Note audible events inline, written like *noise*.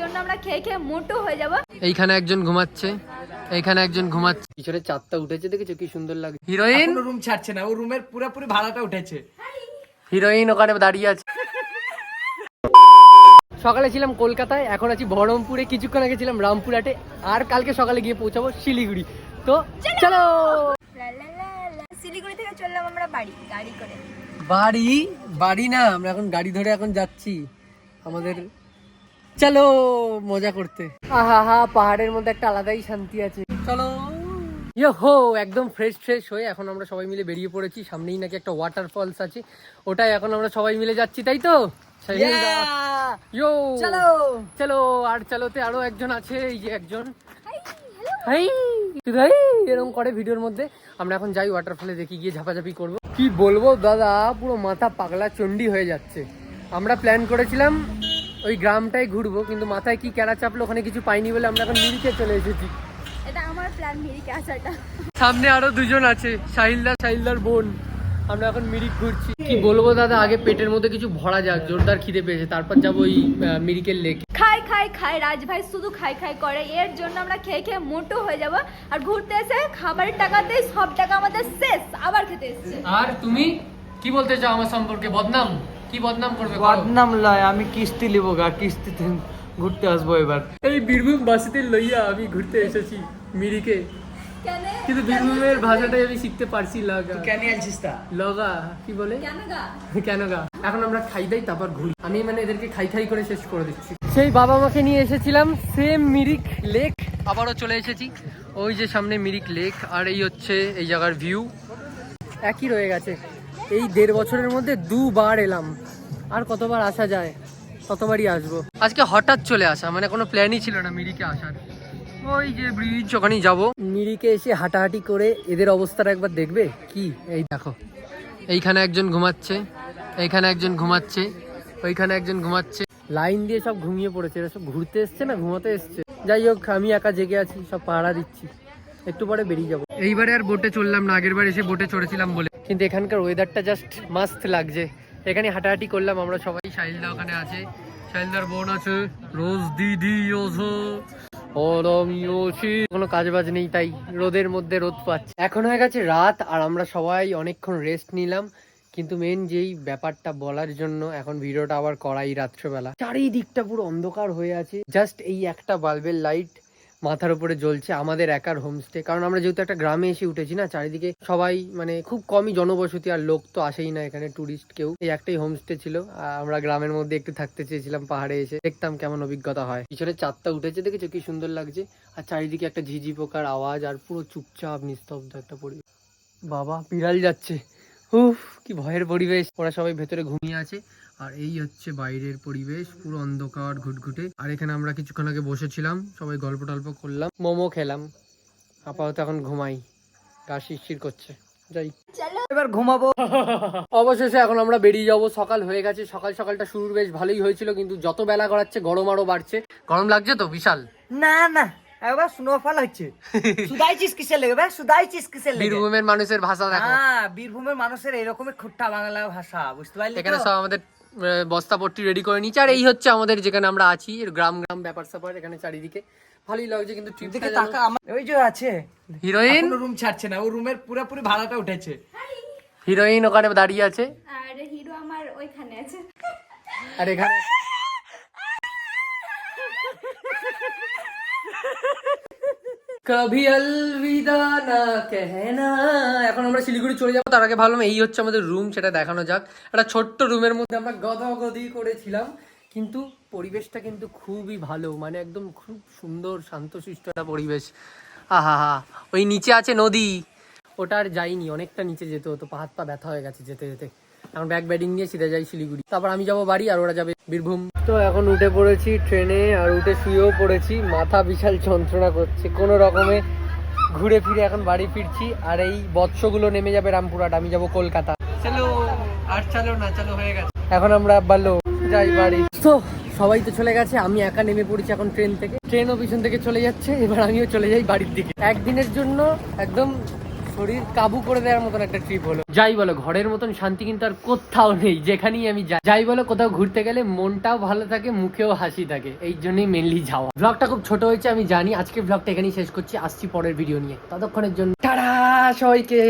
জন্য আমরা খেয়ে খেয়ে মোটো হয়ে যাব। এইখানে একজন ঘুমাচ্ছে এইখানে একজন ঘুমাচ্ছে। পিছনে চারটা উঠেছে দেখেছ কি সুন্দর লাগে। হিরোইন? রুম ছাড়ছে না ও রুমের পুরোপুরি ভাড়াটা উঠেছে। হিরোইন ওখানে দাঁড়িয়ে আছে। সকালে ছিলাম কলকাতায় এখন আছি বহরমপুরে। কিছুক্ষণ আগে ছিলাম রামপুরহাটে আর কালকে সকালে গিয়ে পৌঁছাবো শিলিগুড়ি। তো চলো! শিলিগুড়ি থেকে চললাম আমরা বাড়ি গাড়ি করে। বাড়ি? বাড়ি না আমরা এখন গাড়ি ধরে এখন যাচ্ছি। আমাদের চলো মজা করতে। আহা হা পাহাড়ের মধ্যে একটা আলাদাই শান্তি আছে। চলো। ইয়ো হো একদম ফ্রেশ ফ্রেশ হয়ে এখন আমরা সবাই মিলে বেরিয়ে পড়েছি। সামনেই নাকি একটা ওয়াটারফলস আছে। ওটাই এখন আমরা সবাই মিলে যাচ্ছি তাই তো? ইয়ো। চলো। চলো আর চলোতে আরও একজন আছে এই যে একজন। হাই শুধু হাই এরকম করে ভিডিওর মধ্যে। আমরা এখন যাই ওয়াটারফলে দেখি গিয়ে ঝাপাঝাপি করব। কি বলব দাদা? পুরো মাথা পাগলা চন্ডি হয়ে যাচ্ছে। আমরা প্ল্যান করেছিলাম ওই গ্রামটাই ঘুরবো কিন্তু মাথায় কি ক্যারা চাপলো ওখানে কিছু পাইনি বলে আমরা এখন মিরিকে চলে এসেছি। এটা আমার প্ল্যান মিরিকে আসাটা। সামনে আরও দুজন আছে সাহিলদা সাহিলদার বোন। আমরা এখন মিরিক ঘুরছি। কি বলব দাদা আগে পেটের মধ্যে কিছু ভরা যাক জোরদার খিদে পেয়েছে তারপর যাব ওই মিরিকের লেক খাই খাই খাই রাজ ভাই শুধু খাই খাই করে। এর জন্য আমরা খেয়ে খেয়ে মোটো হয়ে যাব। আর ঘুরতে এসে খাবারের টাকাতেই সব টাকা আমাদের শেষ আবার খেতে এসছে। আর তুমি কি বলতে চাও আমার সম্পর্কে? বদনাম? কি বদনাম করবে বদনাম লয় আমি কিস্তি লিব গা কিস্তিতে ঘুরতে আসব এবার। এই বীরভূম বাসিতে লইয়া আমি ঘুরতে এসেছি মিরিকে। কিন্তু বীরভূমের ভাষাটাই আমি শিখতে পারছি লাগা কেন আনছিস তা? লগা কি বলে? গা? কেন গা? এখন আমরা খাই দাই তারপর ঘুরি। আমি মানে এদেরকে খাই খাই করে শেষ করে দিচ্ছি। সেই বাবা মাকে নিয়ে এসেছিলাম সেম মিরিক লেক আবারও চলে এসেছি। ওই যে সামনে মিরিক লেক আর এই হচ্ছে এই জায়গার ভিউ একই রয়ে গেছে। এই দেড় বছরের মধ্যে দুবার এলাম। আর কতবার আসা যায় ততবারই আসব। আজকে হঠাৎ চলে আসা মানে কোনো প্ল্যানই ছিল না মিরিকে আসার। ওই যে ব্রিজ ওখানেই যাব। মিরিকে এসে হাঁটাহাঁটি করে এদের অবস্থাটা একবার দেখবে? কি? এই দেখো। এইখানে একজন ঘুমাচ্ছে এইখানে একজন ঘুমাচ্ছে ওইখানে একজন ঘুমাচ্ছে। লাইন দিয়ে সব ঘুমিয়ে পড়েছে। এরা সব ঘুরতে এসছে না ঘুমাতে এসছে? যাই হোক আমি একা জেগে আছি সব পাহারা দিচ্ছি। একটু পরে বেরিয়ে যাব। এইবারে আর বোটে চললাম না আগের বার এসে বোটে চড়েছিলাম বলে। কিন্তু এখানকার ওয়েদারটা জাস্ট মাস্ত লাগছে। এখানে হাঁটাহাঁটি করলাম, আমরা সবাই। সাহিলদা ওখানে আছে। সাহিলদার বোন আছে। রোজ দিদি ওঝো। কোনো কাজ বাজ নেই, তাই রোদের মধ্যে রোদ পাচ্ছে। এখন হয়ে গেছে রাত, আর আমরা সবাই অনেকক্ষণ রেস্ট নিলাম। কিন্তু মেন যেই ব্যাপারটা বলার জন্য এখন ভিডিওটা আবার করাই রাত্রেবেলা। চারিদিকটা পুরো অন্ধকার হয়ে আছে। জাস্ট এই একটা বাল্বের লাইট মাথার উপরে জ্বলছে আমাদের একার হোমস্টে কারণ আমরা যেহেতু একটা গ্রামে এসে উঠেছি না, চারিদিকে সবাই মানে খুব কমই জনবসতি আর লোক তো আসেই না এখানে টুরিস্ট কেউ। এই একটাই হোমস্টে ছিল। আমরা গ্রামের মধ্যে একটু থাকতে চেয়েছিলাম, পাহাড়ে এসে। দেখতাম কেমন অভিজ্ঞতা হয়। পিছনে চারটা উঠেছে, দেখেছ? কি সুন্দর লাগছে। আর চারিদিকে একটা ঝিঝি পোকার আওয়াজ আর পুরো চুপচাপ, নিস্তব্ধ একটা পরিবেশ। বাবা, বিড়াল যাচ্ছে। উফ, কি ভয়ের পরিবেশ। ওরা সবাই ভেতরে ঘুমিয়ে আছে। আর এই হচ্ছে বাইরের পরিবেশ পুরো অন্ধকার ঘুটঘুটে। আর এখানে আমরা কিছুক্ষণ আগে বসেছিলাম সবাই গল্প টল্প করলাম। মোমো খেলাম। আপাতত এখন ঘুমাই। গা শিরশির করছে। যাই। চলো। এবার ঘুমাবো। অবশেষে এখন আমরা বেরিয়ে যাব। সকাল হয়ে গেছে। সকাল সকালটা শুরু বেশ ভালোই হয়েছিল কিন্তু যত বেলা গড়াচ্ছে গরম আরও বাড়ছে। গরম লাগছে তো? বিশাল। না না। একবার স্নোফল হচ্ছে সুদাইছিস কিসে লেগে? ভাই সুদাইছিস কিসে লেগে? বীরভূমের মানুষের ভাষা দেখো। হ্যাঁ বীরভূমের মানুষের এরকমই খুট্টা বাংলা ভাষা বুঝতে পারলি এখানে সব আমাদের বস্তাপট্টি রেডি করে নিচ্ছে আর এই হচ্ছে আমাদের যেখানে আমরা আছি গ্রাম গ্রাম ব্যাপার স্যাপার এখানে চারিদিকে। ভালোই লাগছে কিন্তু দিকে ট্রিপটা তাকা আমার ওই যে আছে। হিরোইন রুম ছাড়ছে না ও রুমের পুরোপুরি ভাড়াটা উঠেছে। হিরোইন ওখানে দাঁড়িয়ে আছে। আর হিরো আমার ওইখানে আছে। আর এখানে *laughs* কভি অলবিদা না কেহনা এখন আমরা শিলিগুড়ি চলে যাব। তার আগে ভাবলাম এই হচ্ছে আমাদের রুম সেটা দেখানো যাক। একটা ছোট্ট রুমের মধ্যে আমরা গদাগদি করেছিলাম, কিন্তু পরিবেশটা কিন্তু খুবই ভালো মানে একদম খুব সুন্দর শান্ত শান্তশিষ্ট একটা পরিবেশ। আহা ওই নিচে আছে নদী। ওটা আর যাইনি, অনেকটা নিচে যেতে হতো হাত পা ব্যথা হয়ে গেছে যেতে যেতে। এখন ব্যাগ ব্যাডিং নিয়ে সিধা যাই শিলিগুড়ি। তারপর আমি যাব বাড়ি, আর ওরা যাবে বীরভূম। তো এখন উঠে পড়েছি ট্রেনে আর উঠে শুয়েও পড়েছি। মাথা বিশাল যন্ত্রণা করছে। কোনো রকমে ঘুরে ফিরে এখন বাড়ি ফিরছি আর এই বৎসগুলো নেমে যাবে রামপুরহাট। আমি যাব কলকাতা। চলো আর চলো না চলো হয়ে গেছে। এখন আমরা ভালো যাই বাড়ি। তো সবাই তো চলে গেছে আমি একা নেমে পড়েছি এখন ট্রেন থেকে। ট্রেনও পিছন থেকে চলে যাচ্ছে এবার আমিও চলে যাই বাড়ির দিকে। একদিনের জন্য একদম শরীর কাবু করে দেওয়ার মতন একটা ট্রিপ হলো। যাই বলো, ঘরের মতন শান্তি কিন্তু আর কোথাও নেই, যেখানেই আমি যাই। যাই বলো, কোথাও ঘুরতে গেলে মনটাও ভালো থাকে, মুখেও হাসি থাকে, এই জন্যই মেনলি যাওয়া। ব্লগটা খুব ছোট হয়েছে, আমি জানি। আজকে ব্লগটা এখানেই শেষ করছি, আসছি পরের ভিডিও নিয়ে। ততক্ষণের জন্য, টাটা সবাইকে!